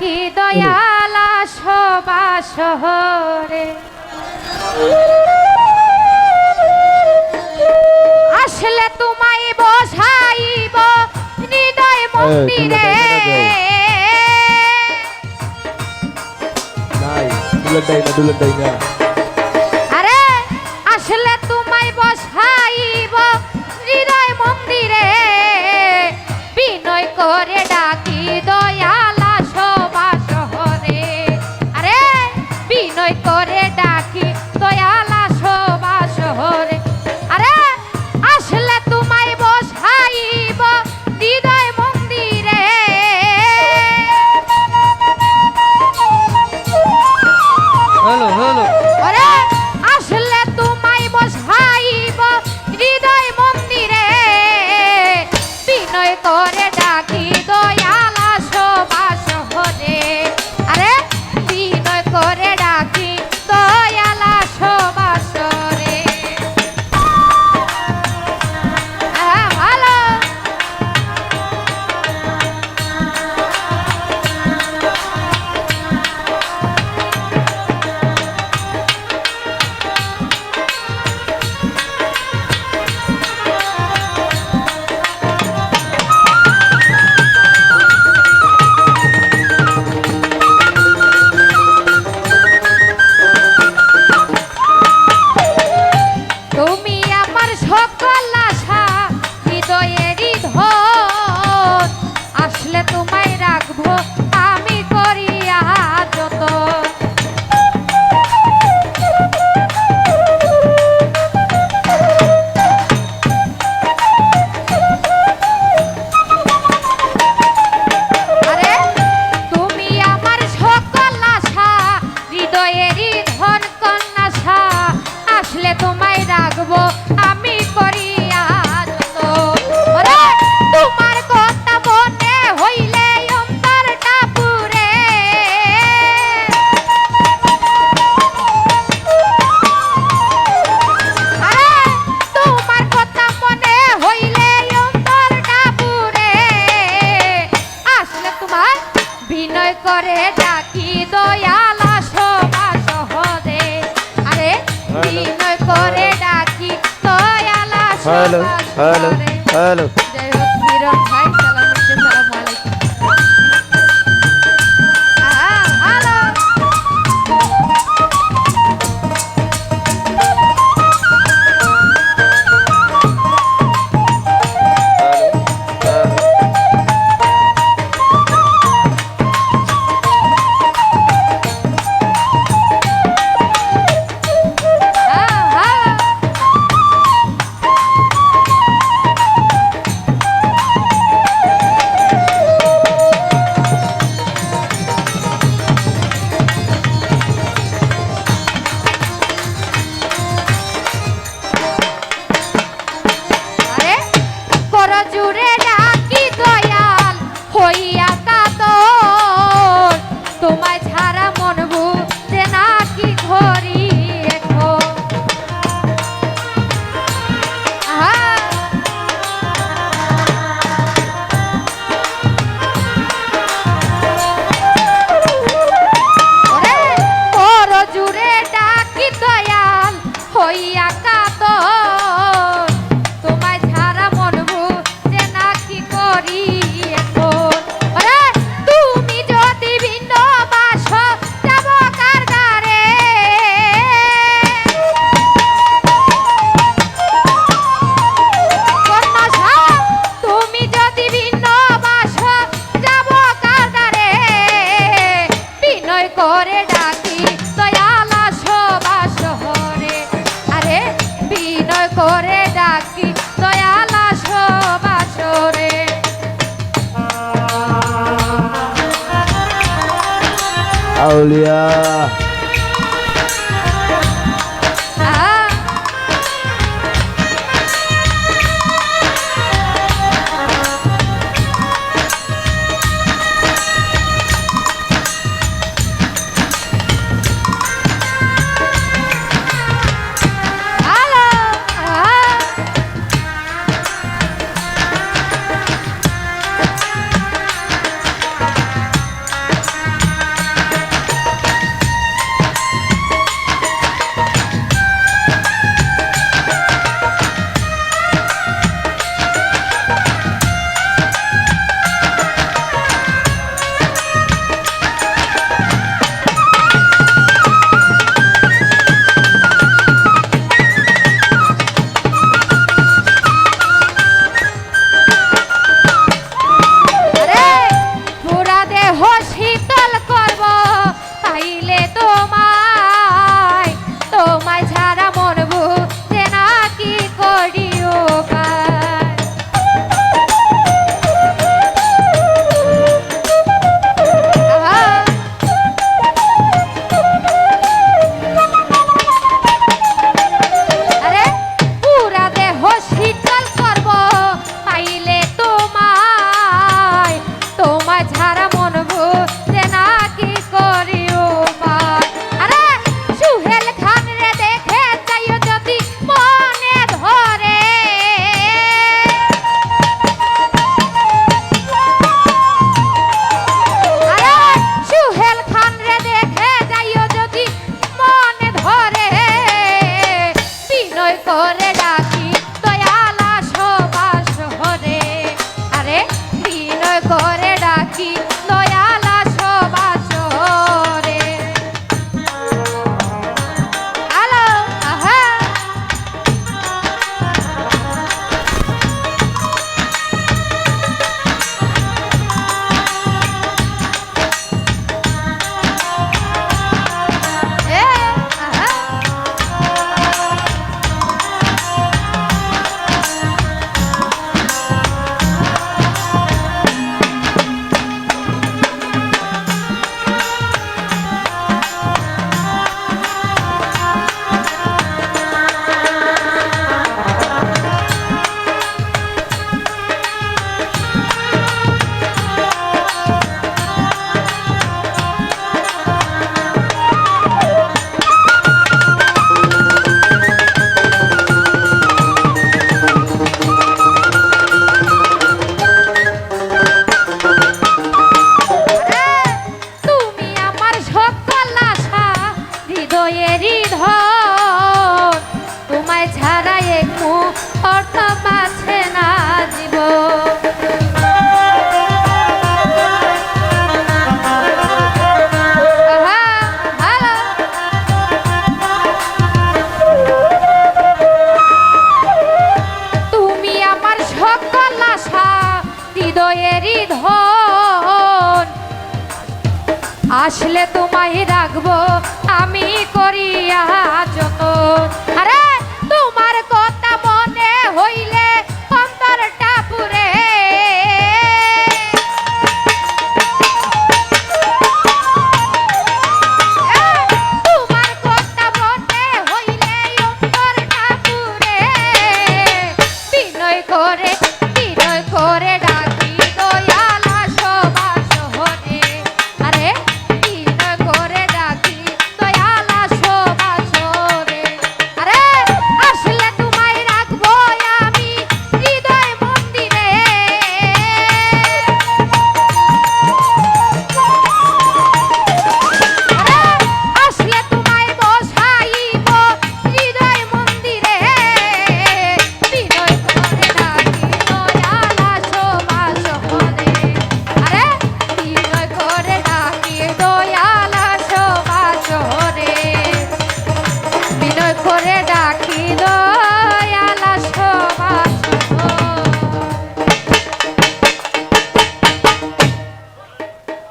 কি দয়ালা সবা শহরে। আসলে তোমায় বসাইব হৃদয় মন্দিরে। নাই দুলেন না দুলেন না ตัวเด हेलो हेलो हेलो Aulia. করে বিনয় করে